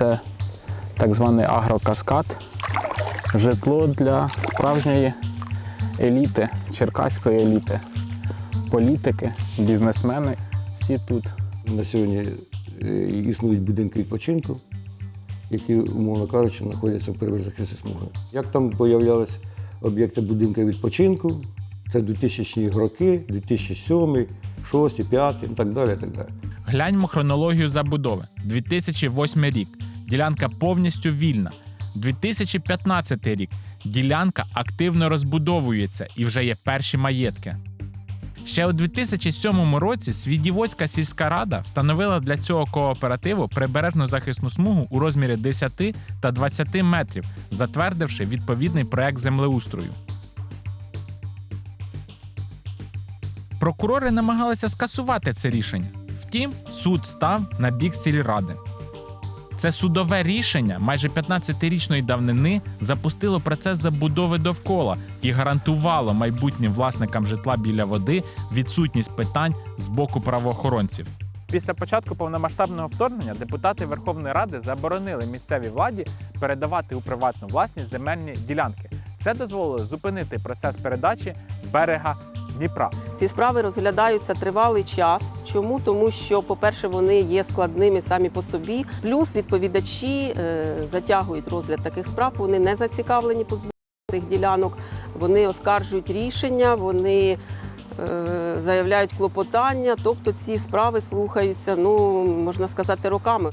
це так званий агрокаскад, житло для справжньої еліти, черкаської еліти, політики, бізнесмени. Всі тут. На сьогодні е, існують будинки відпочинку, які, умовно кажучи, знаходяться в прибережній смуги. Як там з'являлися об'єкти будинку відпочинку, це 2000 роки, 2007, 2006, 2005 і так далі. І так далі. Гляньмо хронологію забудови. 2008 рік. Ділянка повністю вільна. 2015 рік. Ділянка активно розбудовується і вже є перші маєтки. Ще у 2007 році Свідівоцька сільська рада встановила для цього кооперативу прибережну захисну смугу у розмірі 10 та 20 метрів, затвердивши відповідний проект землеустрою. Прокурори намагалися скасувати це рішення. Втім, суд став на бік сільради. Це судове рішення майже 15-річної давнини запустило процес забудови довкола і гарантувало майбутнім власникам житла біля води відсутність питань з боку правоохоронців. Після початку повномасштабного вторгнення депутати Верховної Ради заборонили місцевій владі передавати у приватну власність земельні ділянки. Це дозволило зупинити процес передачі берега Дніпра. Ці справи розглядаються тривалий час. Чому? Тому що, по-перше, вони є складними самі по собі. Плюс відповідачі е, затягують розгляд таких справ. Вони не зацікавлені позбутися цих ділянок. Вони оскаржують рішення, вони е, заявляють клопотання. Тобто ці справи слухаються, ну можна сказати, роками.